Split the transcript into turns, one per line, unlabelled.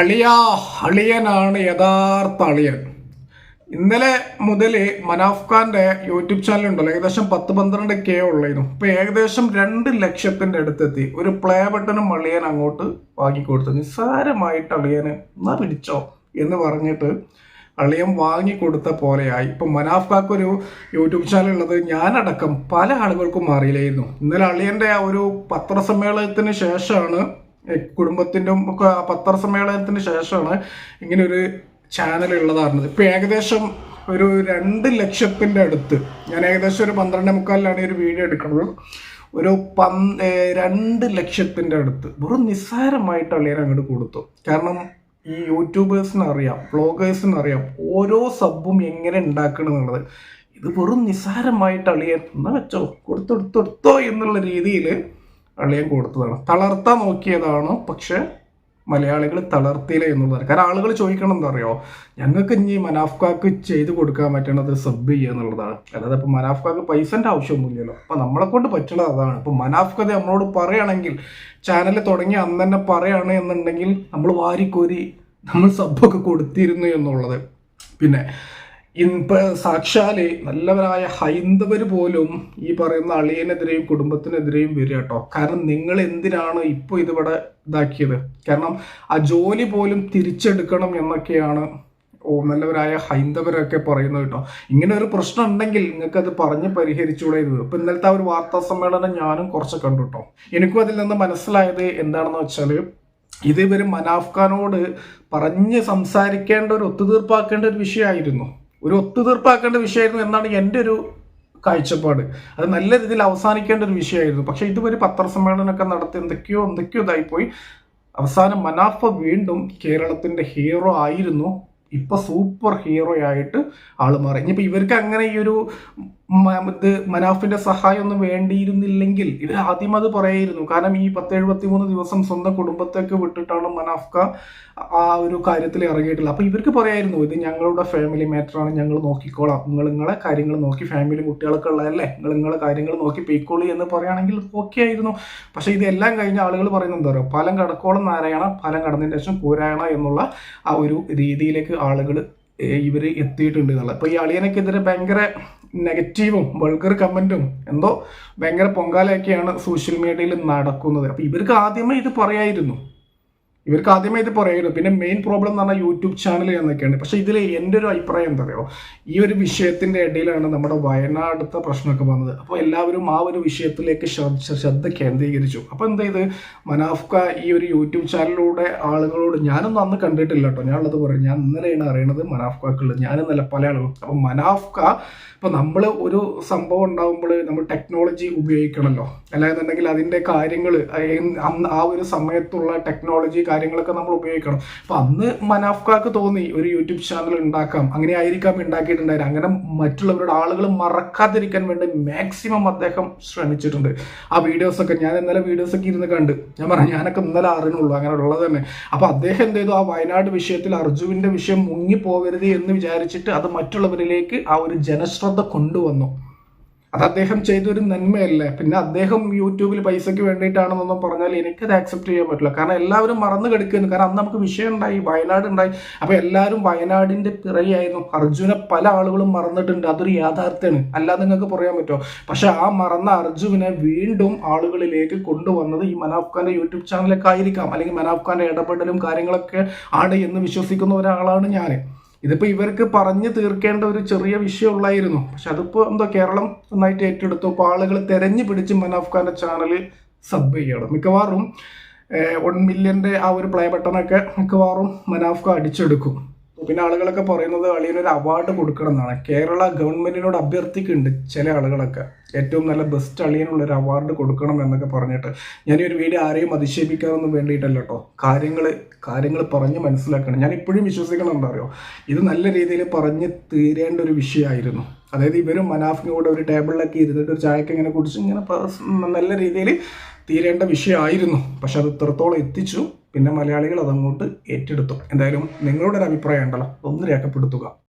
അളിയ അളിയനാണ് യഥാർത്ഥ അളിയൻ. ഇന്നലെ മുതൽ മനാഫ് ഖാന്റെ യൂട്യൂബ് ചാനൽ ഉണ്ടല്ലോ ഏകദേശം പത്ത് പന്ത്രണ്ട് കെ ഉള്ളതിനും ഇപ്പൊ ഏകദേശം രണ്ട് ലക്ഷത്തിന്റെ അടുത്തെത്തി. ഒരു പ്ലേ ബട്ടനും അളിയൻ അങ്ങോട്ട് വാങ്ങിക്കൊടുത്തു നിസ്സാരമായിട്ട് അളിയന് എന്നാ പിടിച്ചോ? എന്ന് പറഞ്ഞിട്ട് അളിയൻ വാങ്ങിക്കൊടുത്ത പോലെയായി. ഇപ്പൊ മനാഫ് ഖാക്ക് ഒരു യൂട്യൂബ് ചാനൽ ഉള്ളത് ഞാനടക്കം പല ആളുകൾക്കും അറിയില്ലായിരുന്നു. ഇന്നലെ അളിയന്റെ ആ ഒരു പത്രസമ്മേളനത്തിന് ശേഷമാണ് കുടുംബത്തിന്റെ ഒക്കെ പത്രസമ്മേളനത്തിന് ശേഷമാണ് ഇങ്ങനെ ഒരു ചാനൽ ഉള്ളതായിരുന്നത് ഇപ്പം ഏകദേശം ഒരു രണ്ട് ലക്ഷത്തിന്റെ അടുത്ത് ഞാൻ ഏകദേശം ഒരു പന്ത്രണ്ട് മുക്കാലിലാണ് ഒരു വീഡിയോ എടുക്കുന്നത്. ഒരു പന്ത് രണ്ട് ലക്ഷത്തിന്റെ അടുത്ത്. വെറും നിസ്സാരമായിട്ട് അളിയൻ അങ്ങോട്ട് കൊടുത്തു. കാരണം ഈ യൂട്യൂബേഴ്സിന് അറിയാം അറിയാം ഓരോ സബ്ബും എങ്ങനെ ഉണ്ടാക്കണം എന്നുള്ളത്. ഇത് വെറും നിസ്സാരമായിട്ട് അളിയൻ എന്നാ വെച്ചോ കൊടുത്തെടുത്തെടുത്തോ എന്നുള്ള രീതിയിൽ അളിയൻ കൊടുത്തതാണ്. തളർത്താൻ നോക്കിയതാണ് പക്ഷെ മലയാളികൾ തളർത്തിയില്ല എന്നുള്ളതാണ് കാരണം ആളുകൾ ചോദിക്കണം എന്താ അറിയോ? ഞങ്ങൾക്ക് ഇനി മനാഫ്കാക്ക് ചെയ്ത് കൊടുക്കാൻ പറ്റണത് സബ് ചെയ്യുക എന്നുള്ളതാണ്. അല്ലാതെ ഇപ്പം മനാഫ്കാക്ക് പൈസന്റെ ആവശ്യമൊന്നുമില്ലല്ലോ. അപ്പം നമ്മളെ കൊണ്ട് പറ്റുന്നത് അതാണ്. ഇപ്പം മനാഫ്കത നമ്മളോട് പറയുകയാണെങ്കിൽ ചാനൽ തുടങ്ങി അന്ന് തന്നെ പറയുകയാണ് എന്നുണ്ടെങ്കിൽ നമ്മൾ വാരിക്കോരി നമ്മൾ സബ്ബൊക്കെ കൊടുത്തിരുന്നു എന്നുള്ളത്. പിന്നെ ഇപ്പൊ സാക്ഷാൽ നല്ലവരായ ഹൈന്ദവർ പോലും ഈ പറയുന്ന അളിയനെതിരെയും കുടുംബത്തിനെതിരെയും വരിക കേട്ടോ. കാരണം നിങ്ങൾ എന്തിനാണ് ഇപ്പോൾ ഇതിവിടെ ഇതാക്കിയത്? കാരണം ആ ജോലി പോലും തിരിച്ചെടുക്കണം എന്നൊക്കെയാണ് ഓ നല്ലവരായ ഹൈന്ദവരൊക്കെ പറയുന്നത് കേട്ടോ. ഇങ്ങനെ ഒരു പ്രശ്നം ഉണ്ടെങ്കിൽ നിങ്ങൾക്ക് അത് പറഞ്ഞ് പരിഹരിച്ചുകൂടായിരുന്നു ഇപ്പൊ ഇന്നലത്തെ ആ ഒരു വാർത്താ സമ്മേളനം ഞാനും കുറച്ച് കണ്ടു കേട്ടോ. എനിക്കും അതിൽ നിന്ന് മനസ്സിലായത് എന്താണെന്ന് വെച്ചാൽ ഇത് ഇവർ മനാഫ്ഖാനോട് പറഞ്ഞ് സംസാരിക്കേണ്ട ഒരു ഒത്തുതീർപ്പാക്കേണ്ട ഒരു വിഷയമായിരുന്നു. ഒരു ഒത്തുതീർപ്പാക്കേണ്ട വിഷയമായിരുന്നു എന്നാണ് എന്റെ ഒരു കാഴ്ചപ്പാട്. അത് നല്ല രീതിയിൽ അവസാനിക്കേണ്ട ഒരു വിഷയമായിരുന്നു. പക്ഷെ ഇതുവരെ പത്രസമ്മേളനമൊക്കെ നടത്തി എന്തൊക്കെയോ എന്തൊക്കെയോ ഇതായിപ്പോയി. അവസാനം മനാഫ വീണ്ടും കേരളത്തിന്റെ ഹീറോ ആയിരുന്നു. ഇപ്പോൾ സൂപ്പർ ഹീറോ ആയിട്ട് ആൾ മാറി. ഇനിയിപ്പോൾ ഇവർക്ക് അങ്ങനെ ഈ ഒരു ഇത് മനാഫിന്റെ സഹായം ഒന്നും വേണ്ടിയിരുന്നില്ലെങ്കിൽ ഇവർ ആദ്യം അത് പറയായിരുന്നു. കാരണം ഈ പത്ത് എഴുപത്തി മൂന്ന് ദിവസം സ്വന്തം കുടുംബത്തേക്ക് വിട്ടിട്ടാണ് മനാഫ്ക ആ ഒരു കാര്യത്തിൽ ഇറങ്ങിയിട്ടുള്ളത്. അപ്പൊ ഇവർക്ക് പറയായിരുന്നു ഇത് ഞങ്ങളുടെ ഫാമിലി മാറ്ററാണ് ഞങ്ങൾ നോക്കിക്കോളാം. നിങ്ങൾ നിങ്ങളെ കാര്യങ്ങൾ നോക്കി ഫാമിലി കുട്ടികളൊക്കെ ഉള്ളതല്ലേ നിങ്ങൾ നിങ്ങളെ കാര്യങ്ങൾ നോക്കി പൊയ്ക്കോളി എന്ന് പറയുകയാണെങ്കിൽ ഓക്കെ ആയിരുന്നു. പക്ഷേ ഇതെല്ലാം കഴിഞ്ഞ ആളുകൾ പറയുന്നത് എന്താ പറയുക പാലം കടക്കോളം നാരായണ പാലം കടന്നതിന് ശേഷം പോരായണ എന്നുള്ള ആ ഒരു രീതിയിലേക്ക് ആളുകൾ ഇവർ എത്തിയിട്ടുണ്ട് എന്നുള്ളത്. അപ്പോൾ ഈ അളിയനക്കെതിരെ ഭയങ്കര നെഗറ്റീവും വൾഗർ കമന്റും എന്തോ ഭയങ്കര പൊങ്കാലയൊക്കെയാണ് സോഷ്യൽ മീഡിയയിൽ നടക്കുന്നത്. അപ്പോൾ ഇവർക്ക് ആദ്യമേ ഇത് പറയായിരുന്നു. ഇവർക്ക് ആദ്യമേ ഇത് പറയായിരുന്നു പിന്നെ മെയിൻ പ്രോബ്ലം എന്ന് പറഞ്ഞാൽ യൂട്യൂബ് ചാനൽ എന്നൊക്കെയാണ്. പക്ഷെ ഇതിൽ എന്റെ ഒരു അഭിപ്രായം എന്താ പറയുക ഈ ഒരു വിഷയത്തിന്റെ ഇടയിലാണ് നമ്മുടെ വയനാടത്തെ പ്രശ്നമൊക്കെ വന്നത്. അപ്പോൾ എല്ലാവരും ആ ഒരു വിഷയത്തിലേക്ക് ശ്രദ്ധ കേന്ദ്രീകരിച്ചു. അപ്പോൾ എന്താ ഇത് മനാഫ്ക ഈ ഒരു യൂട്യൂബ് ചാനലിലൂടെ ആളുകളോട് ഞാനൊന്നും അന്ന് കണ്ടിട്ടില്ല കേട്ടോ. ഞാനുള്ളത് പറയും ഞാൻ ഇന്നലെയാണ് അറിയണത് മനാഫ്കുള്ളത് ഞാനെന്നല്ല പല ആളുകളും. അപ്പോൾ മനാഫ്ക ഇപ്പം നമ്മൾ ഒരു സംഭവം ഉണ്ടാകുമ്പോൾ നമ്മൾ ടെക്നോളജി ഉപയോഗിക്കണമല്ലോ. അല്ലാന്നുണ്ടെങ്കിൽ അതിന്റെ കാര്യങ്ങൾ ആ ഒരു സമയത്തുള്ള ടെക്നോളജി കാര്യങ്ങളൊക്കെ നമ്മൾ ഉപയോഗിക്കണം. അപ്പം അന്ന് മനാഫ്കാക്ക് തോന്നി ഒരു യൂട്യൂബ് ചാനൽ ഉണ്ടാക്കാം. അങ്ങനെ ആയിരിക്കാം ഉണ്ടാക്കിയിട്ടുണ്ടായിരുന്നു അങ്ങനെ മറ്റുള്ളവരുടെ ആളുകൾ മറക്കാതിരിക്കാൻ വേണ്ടി മാക്സിമം അദ്ദേഹം ശ്രമിച്ചിട്ടുണ്ട്. ആ വീഡിയോസൊക്കെ ഞാൻ ഇന്നലെ വീഡിയോസൊക്കെ ഇരുന്ന് കണ്ട്. ഞാൻ പറഞ്ഞു ഞാനൊക്കെ ഇന്നലെ അറിഞ്ഞുള്ളൂ അങ്ങനെ ഉള്ളത് തന്നെ. അപ്പൊ അദ്ദേഹം എന്ത് ചെയ്തു? ആ വയനാട് വിഷയത്തിൽ അർജുവിന്റെ വിഷയം മുങ്ങിപ്പോകരുത് എന്ന് വിചാരിച്ചിട്ട് അത് മറ്റുള്ളവരിലേക്ക് ആ ഒരു ജനശ്രദ്ധ കൊണ്ടുവന്നു. അത് അദ്ദേഹം ചെയ്തൊരു നന്മയല്ലേ? പിന്നെ അദ്ദേഹം യൂട്യൂബിൽ പൈസയ്ക്ക് വേണ്ടിയിട്ടാണെന്നൊന്നും പറഞ്ഞാൽ എനിക്കത് ആക്സെപ്റ്റ് ചെയ്യാൻ പറ്റില്ല. കാരണം എല്ലാവരും മറന്നു കിടക്കുന്നു കാരണം അന്ന് നമുക്ക് വിഷയം ഉണ്ടായി വയനാട് ഉണ്ടായി അപ്പോൾ എല്ലാവരും വയനാടിന്റെ പിറയായിരുന്നു അർജുനെ പല ആളുകളും മറന്നിട്ടുണ്ട്. അതൊരു യാഥാർത്ഥ്യമാണ്. അല്ലാതെ നിങ്ങൾക്ക് പറയാൻ പറ്റുമോ? പക്ഷെ ആ മറന്ന അർജുവിനെ വീണ്ടും ആളുകളിലേക്ക് കൊണ്ടുവന്നത് ഈ മനാഫ് ഖാന്റെ യൂട്യൂബ് ചാനലൊക്കെ ആയിരിക്കാം. അല്ലെങ്കിൽ മനാഫ് ഖാന്റെ ഇടപെടലും കാര്യങ്ങളൊക്കെ ആണ് എന്ന് വിശ്വസിക്കുന്ന ഒരാളാണ് ഞാൻ ഇതിപ്പോ ഇവർക്ക് പറഞ്ഞു തീർക്കേണ്ട ഒരു ചെറിയ വിഷയം ഉള്ളായിരുന്നു. പക്ഷെ അതിപ്പോൾ എന്തോ കേരളം നന്നായിട്ട് ഏറ്റെടുത്തു. അപ്പോൾ ആളുകൾ തെരഞ്ഞു പിടിച്ച് മനാഫ് ഖാന്റെ ചാനൽ സബ് ചെയ്യണം. മിക്കവാറും വൺ മില്യന്റെ ആ ഒരു പ്ലേ ബട്ടണൊക്കെ മിക്കവാറും മനാഫ് അടിച്ചെടുക്കും. പിന്നെ ആളുകളൊക്കെ പറയുന്നത് അളിയനൊരു അവാർഡ് കൊടുക്കണം എന്നാണ്. കേരള ഗവൺമെന്റിനോട് അഭ്യർത്ഥിക്കുന്നുണ്ട് ചില ആളുകളൊക്കെ. ഏറ്റവും നല്ല ബെസ്റ്റ് അളിയനുള്ള ഒരു അവാർഡ് കൊടുക്കണം എന്നൊക്കെ പറഞ്ഞിട്ട്. ഞാൻ ഒരു വീഡിയോ ആരെയും അധിക്ഷേപിക്കാനൊന്നും വേണ്ടിയിട്ടല്ല കേട്ടോ കാര്യങ്ങൾ കാര്യങ്ങൾ പറഞ്ഞ് മനസ്സിലാക്കണം. ഞാൻ ഇപ്പോഴും വിശ്വസിക്കണം എന്താ അറിയോ? ഇത് നല്ല രീതിയിൽ പറഞ്ഞ് തീരേണ്ട ഒരു വിഷയമായിരുന്നു. അതായത് ഇവരും മനാഫിനും കൂടെ ഒരു ടേബിളിലൊക്കെ ഇരുന്നിട്ട് ഒരു ചായക്ക് ഇങ്ങനെ കുടിച്ച് ഇങ്ങനെ നല്ല രീതിയിൽ തീരേണ്ട വിഷയമായിരുന്നു. പക്ഷെ അത് ഇത്രത്തോളം എത്തിച്ചു പിന്നെ മലയാളികൾ അതങ്ങോട്ട് ഏറ്റെടുത്തു. എന്തായാലും നിങ്ങളുടെ ഒരു അഭിപ്രായം ഉണ്ടല്ലോ. ഒന്ന് രേഖപ്പെടുത്തുക.